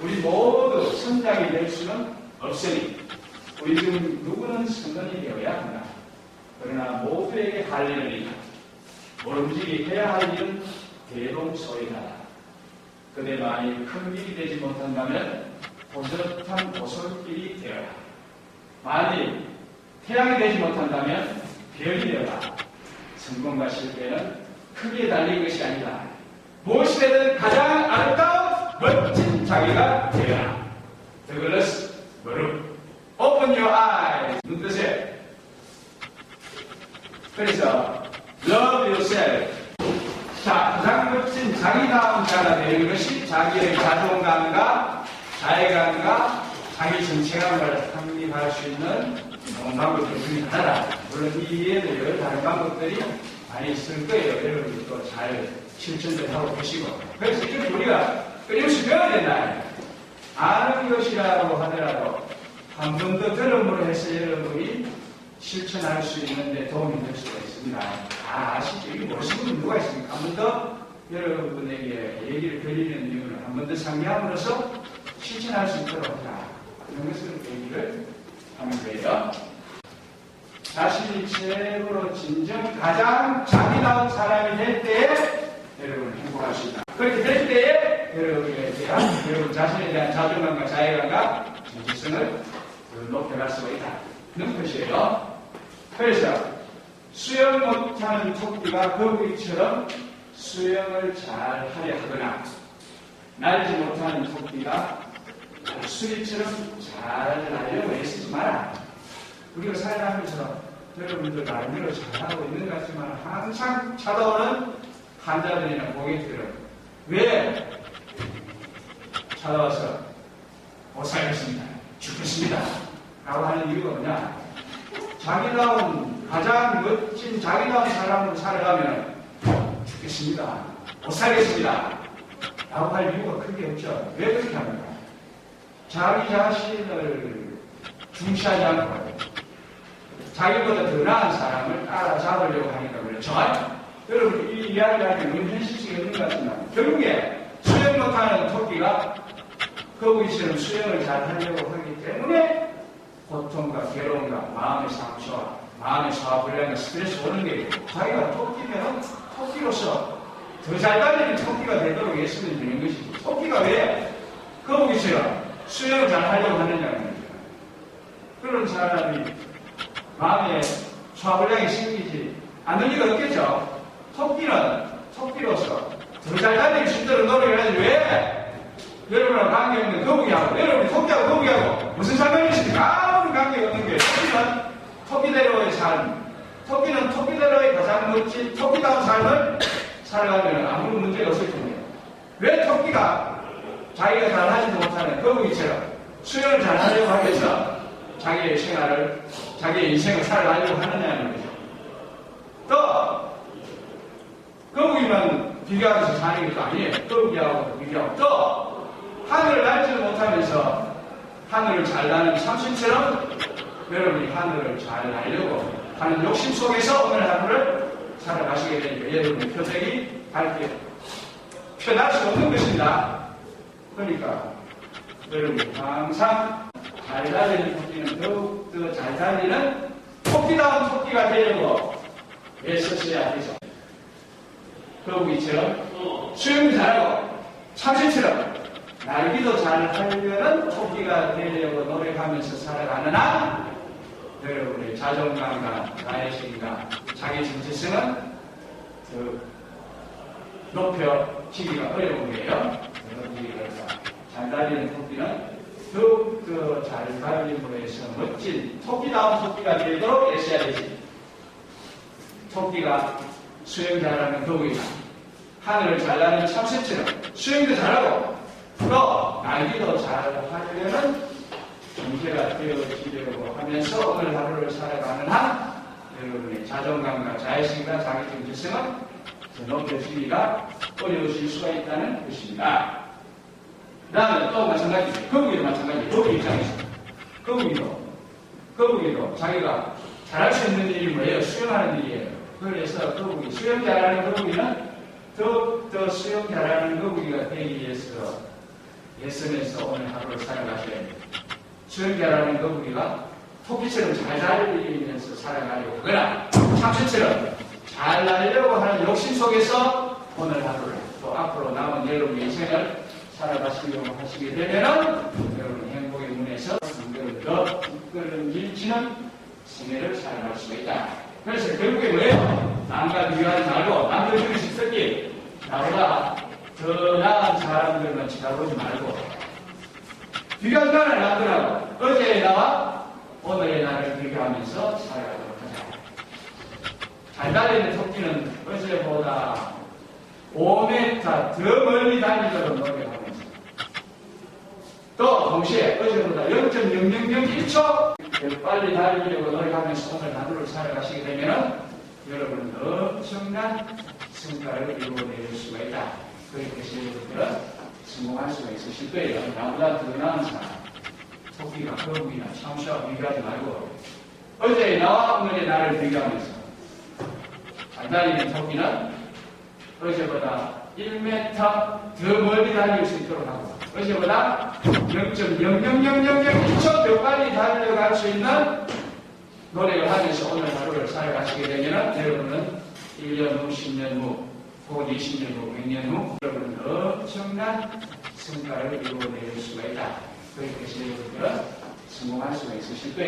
우리 모두 성장이 될 수는 없으니 우리 중 누구는 성건이 되어야 한다. 그러나 모두에게 할 일은 모름지기 해야 할 일은 대동소이다. 그대만이 큰 길이 되지 못한다면 보젓한 보솔길이 되어라. 만일 태양이 되지 못한다면 별이 되어라. 성공과 실패는 크게 달린 것이 아니다. 무엇이 되든 가장 아름다운 멋진 자기가 되어라. 더글러스 무릎 Open your eyes 눈 뜨세요. 그래서 love yourself 자, 가장 멋진 자기다운 자가 되는 것이 자기의 자존감과 자애감과 자기 정체감을 확립할 수 있는 방법들 중에 하나다. 물론 이외에도 여러 다른 방법들이 많이 있을 거예요. 여러분이 또잘 실천을 하고 계시고. 그래서 우리가 배워야 된다. 아는 것이라고 하더라도 한 번 더 들음으로 해서 여러분이 실천할 수 있는데 도움이 될 수가 있습니다. 아, 아시죠? 이게 모르시는 분 누가 있습니까? 한 번 더 여러분에게 얘기를 드리는 이유는 한 번 더 상기함으로써 실천할 수 있도록 하자. 이런 것을 얘기를 하는 거예요. 자신이 최고로 진정 가장 자기다운 사람이 될 때에 여러분 행복할 수 있다. 그렇게 될 때에 여러분에 대한 여러분 자존감과 자애감과 정체성을 높여갈 수가 있다. 는 것이에요. 그래서 수영 못하는 토끼가 거북이처럼 수영을 잘 하려 하거나 날지 못하는 토끼가 수리처럼 잘 날려고 애쓰지 마라. 우리가 살아가면서 여러분들 말대로 잘하고 있는 것 같지만 항상 찾아오는 환자들이나 고객들은 왜 찾아와서 못 살겠습니다. 죽겠습니다. 라고 하는 이유가 뭐냐? 자기다운, 가장 멋진 자기다운 사람으로 살아가면 죽겠습니다. 못 살겠습니다. 라고 할 이유가 크게 없죠. 왜 그렇게 합니까? 자기 자신을 중시하지 않고 자기보다 더 나은 사람을 따라잡으려고 하니까 그렇죠. 여러분, 이 이야기를 하면 없는 것 같지만 결국에 수영 못하는 토끼가 거북이처럼 수영을 잘 하려고 하기 때문에 고통과 괴로움과 마음의 상처와 마음의 소화불량과 스트레스 오는 게 자기가 토끼면 토끼로서 더 잘 달리는 토끼가 되도록 애쓰면 되는 것이지. 토끼가 왜? 거북이처럼 수영을 잘 하려고 하느냐는 거죠. 그런 사람이 마음에 소화불량이 생기지. 않을 리가 없겠죠. 토끼는 토끼로서 더 잘 달릴 수 있도록 노력을 하지. 왜 여러분하고 관계없는 거북이하고 여러분이 토끼하고 거북이하고 무슨 상관이 있습니까? 아무런 관계가 없는 게 토끼는 토끼대로의 삶 토끼는 토끼대로의 가장 멋진 토끼다운 삶을 살아가면 아무런 문제가 없을 텐데 왜 토끼가 자기가 잘 하지도 못하는 거북이처럼 수영을 잘 하려고 하면서 자기의 생활을 자기의 인생을 살아가려고 하느냐는 거죠. 또 거북이만 비교하면서 사는 것도 아니에요. 거북이하고 비교하고 또 하늘을 날지를 못하면서 하늘을 잘 나는 삼신처럼 여러분이 하늘을 잘 날려고 하는 욕심 속에서 오늘 하루를 살아가시게 되니까 여러분의 표정이 밝게 표현할 수 없는 것입니다. 그러니까 여러분이 항상 잘 달리는 토끼는 더욱더 잘 달리는 토끼다운 토끼가 되려고 애쓰셔야 되죠. 거북이처럼 수영 잘하고 참새처럼 날기도 잘 하려는 토끼가 되려고 노력하면서 살아가는 한 여러분의 자존감과 자애심과 자기 정체성은 더 높여지기가 어려운 거예요. 잘 달리는 토끼는 더욱더 잘 달림으로 해서 멋진 토끼다운 토끼가 되도록 애써야 되지. 토끼가 수영 잘하는 거북이가 하늘을 잘 나는 참새처럼 수영도 잘하고 또 날기도 잘 하려는 정체가 되어지려고 하면서 오늘 하루를 살아가는 한 여러분의 자존감과 자애심과 자기 정체성은 더 높여지기가 어려우실 수가 있다는 것입니다. 그 다음에 또 마찬가지죠. 거북이도 마찬가지예요. 거북이 입장에서. 거북이도, 거북이도 자기가 잘할 수 있는 일이 뭐예요? 수영하는 일이에요. 그래서 거북이, 수영 잘하는 거북이는 더욱더 수영 잘하는 거북이가 되기 위해서 예선에서 오늘 하루를 살아가셔야 돼요. 주연계라는 거 우리가 토끼처럼 잘 달리면서 살아가려고 하거나 참새처럼 잘 날려고 하는 욕심 속에서 오늘 하루를 또 앞으로 남은 여러분의 인생을 살아가시려고 하시게 되면은 여러분 행복의 문에서 성경을 더 이끌어질지는 생애를 살아갈 수가 있다. 그래서 결국에 뭐예요? 남과 비교하지 말고 남들 중에 십석기 나보다 더 나은 사람들만 쳐다보지 말고 말아요 남들하고 어제의 나와 오늘의 나를 비교하면서 살아가도록 하자. 잘 달리는 토끼는 어제보다 5m 더 멀리 달리도록 노력하면서 또 동시에 어제보다 0.0001초 더 빨리 달리려고 노력하면서 오늘 하루를 살아가시게 되면 여러분은 엄청난 성과를 이루어낼 수가 있다. 그렇게 해서 여러분들은 성공할 수가 있으실 거예요. 나보다 더 나은 사람, 토끼가 거북이나 참수와 비교하지 말고 어제의 나와 오늘의 나를 비교하면서 잘 달리는 토끼는 어제보다 1m 더 멀리 달릴 수 있도록 하고 어제보다 0.00001초 더 빨리 달려갈 수 있는 노력을 하면서 오늘 하루를 살아가시게 되면 여러분은 1년 후, 10년 후, 혹은 20년 후, 100년 후 여러분은 엄청난 성과를 이루어낼 수가 있다. 그렇게 해서 여러분들은 성공할 수가 있으실 거예요.